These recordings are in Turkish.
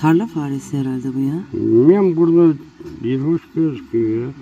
Tarla faresi herhalde bu ya. Bilmiyorum burada bir hoş gözüküyor ya.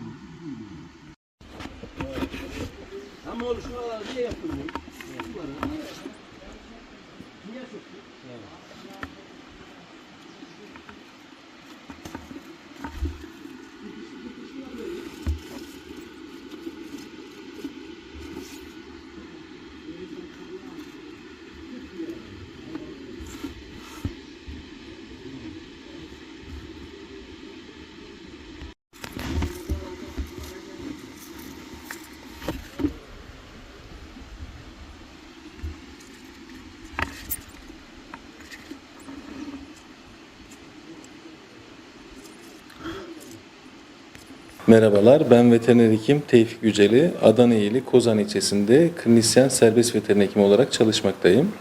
Merhabalar, ben veteriner hekim Tevfik Yüceli. Adana ili Kozan ilçesinde klinisyen serbest veteriner hekim olarak çalışmaktayım.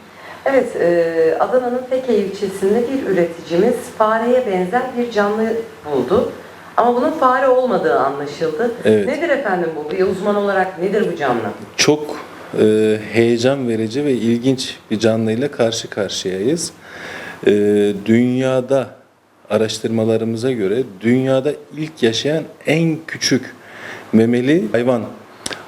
Evet, e, Adana'nın Feke ilçesinde bir üreticimiz fareye benzer bir canlı buldu. Ama bunun fare olmadığı anlaşıldı. Evet. Nedir efendim bu? Bir uzman olarak nedir bu canlı? Çok e, heyecan verici ve ilginç bir canlıyla karşı karşıyayız. E, dünyada araştırmalarımıza göre dünyada ilk yaşayan en küçük memeli hayvan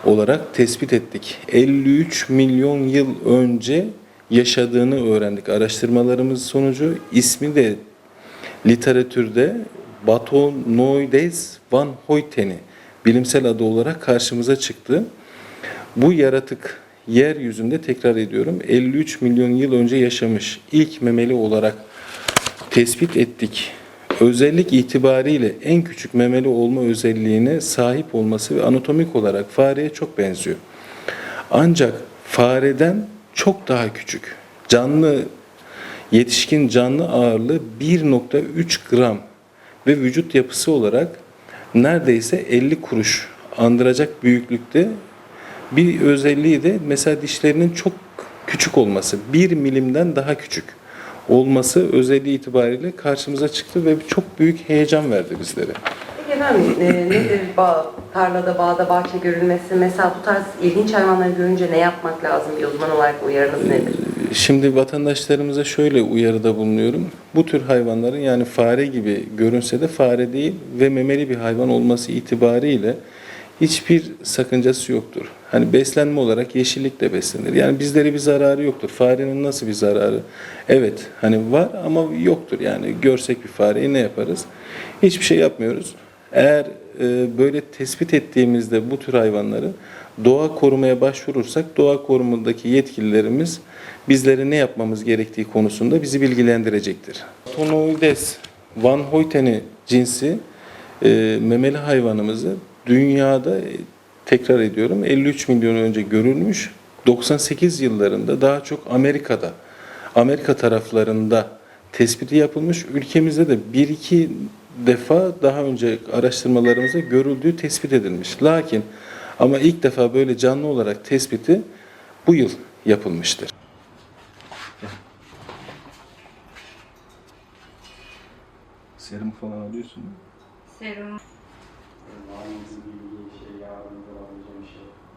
olarak tespit ettik. 53 milyon yıl önce yaşadığını öğrendik. Araştırmalarımız sonucu ismi de literatürde Batonoides van Hoyten'i bilimsel adı olarak karşımıza çıktı. Bu yaratık yeryüzünde tekrar ediyorum 53 milyon yıl önce yaşamış ilk memeli olarak tespit ettik. Özellik itibariyle en küçük memeli olma özelliğine sahip olması ve anatomik olarak fareye çok benziyor. Ancak fareden çok daha küçük. Canlı yetişkin canlı ağırlığı 1.3 gram ve vücut yapısı olarak neredeyse 50 kuruş andıracak büyüklükte bir özelliği de mesela dişlerinin çok küçük olması, 1 milimden daha küçük olması özelliği itibariyle karşımıza çıktı ve çok büyük heyecan verdi bizlere. Peki efendim e, nedir bağ, tarlada, bağda, bahçe görülmesi? Mesela bu tarz ilginç hayvanları görünce ne yapmak lazım? Bir uzman olarak uyarınız nedir? Şimdi vatandaşlarımıza şöyle uyarıda bulunuyorum. Bu tür hayvanların yani fare gibi görünse de fare değil ve memeli bir hayvan olması itibariyle hiçbir sakıncası yoktur. Hani beslenme olarak yeşillikle beslenir. Yani bizlere bir zararı yoktur. Farenin nasıl bir zararı? Evet hani var ama yoktur yani. Görsek bir fareyi ne yaparız? Hiçbir şey yapmıyoruz. Eğer e, böyle tespit ettiğimizde bu tür hayvanları doğa korumaya başvurursak doğa korumadaki yetkililerimiz bizlere ne yapmamız gerektiği konusunda bizi bilgilendirecektir. Tonoides van Hoyten'i cinsi e, memeli hayvanımızı dünyada e, tekrar ediyorum 53 milyon önce görülmüş 98 yıllarında daha çok Amerika'da Amerika taraflarında tespiti yapılmış ülkemizde de bir iki defa daha önce araştırmalarımızda görüldüğü tespit edilmiş. Lakin ama ilk defa böyle canlı olarak tespiti bu yıl yapılmıştır. Serum falan alıyorsun mu? Serum 买点滋补品，血压什么那种东西。